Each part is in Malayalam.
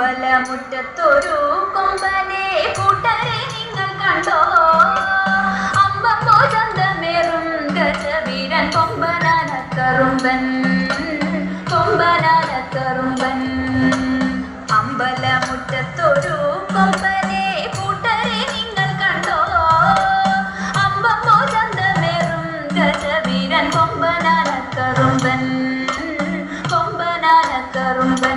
അമ്പലമുറ്റത്തൊരു കൊമ്പനെ കൂട്ടരെ നിങ്ങൾ കണ്ടോ? അമ്പപ്പോ ചന്തമേറും ഗജവീരൻ കൊമ്പനാന കറുമ്പൻ കൊമ്പനാന കറുമ്പൻ. അമ്പലമുറ്റത്തൊരു കൊമ്പനെ കൂട്ടരെ നിങ്ങൾ കണ്ടോ? അമ്പപ്പോ ചന്തമേറും ഗജവീരൻ കൊമ്പനാന കറുമ്പൻ കൊമ്പനാന കറുമ്പൻ.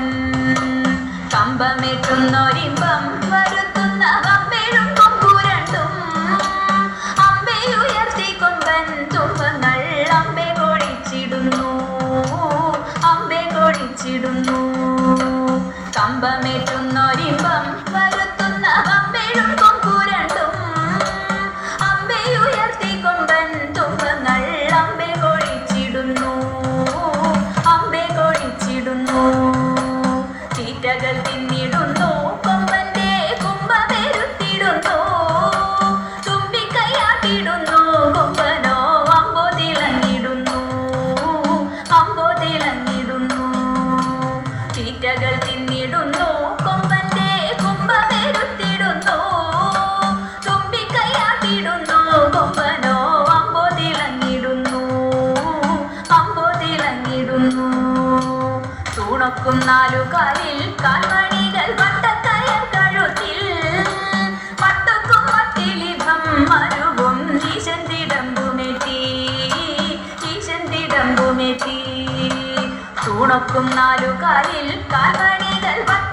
കമ്പമേറ്റുന്നൊരിമ്പം വരുത്തുന്ന വമ്പേഴും കൊമ്പുരണ്ടും അമ്പയുയർത്തി കൊമ്പൻ തുമ്പങ്ങൾ അമ്പെ കൊഴിച്ചിടുന്നു അമ്പെ കൊഴിച്ചിടുന്നു കമ്പമേറ്റുന്നൊരിമ്പം വരുത്തുന്ന വമ്പേഴും കൊമ്പുരണ്ടും അമ്പയുയർത്തി കൊമ്പൻ തുമ്പങ്ങൾ അമ്പെ കൊഴിച്ചിടുന്നു അമ്പെ കൊഴിച്ചിടുന്നു തീറ്റകൾ തിന്നിടുന്നു തിന്നിടുന്നു കൊമ്പന്റെ കുമ്പമെരുത്തിടുന്നു തുമ്പിക്കൈയാട്ടിടുന്നു കൊമ്പനോ? അമ്പോ തിളങ്ങിടുന്നു അമ്പോ തിളങ്ങിടുന്നു തൂണക്കും നാലു കാലിൽ കാൽമണികൾ വട്ടക്കയർ കഴുത്തിൽ മട്ടിലിഭം മരുവും ഈശൻ തിടമ്പുമെത്തി ഈശൻ തിടമ്പുമെത്തി തൂണക്കും കാൽമണി செல்வத்தை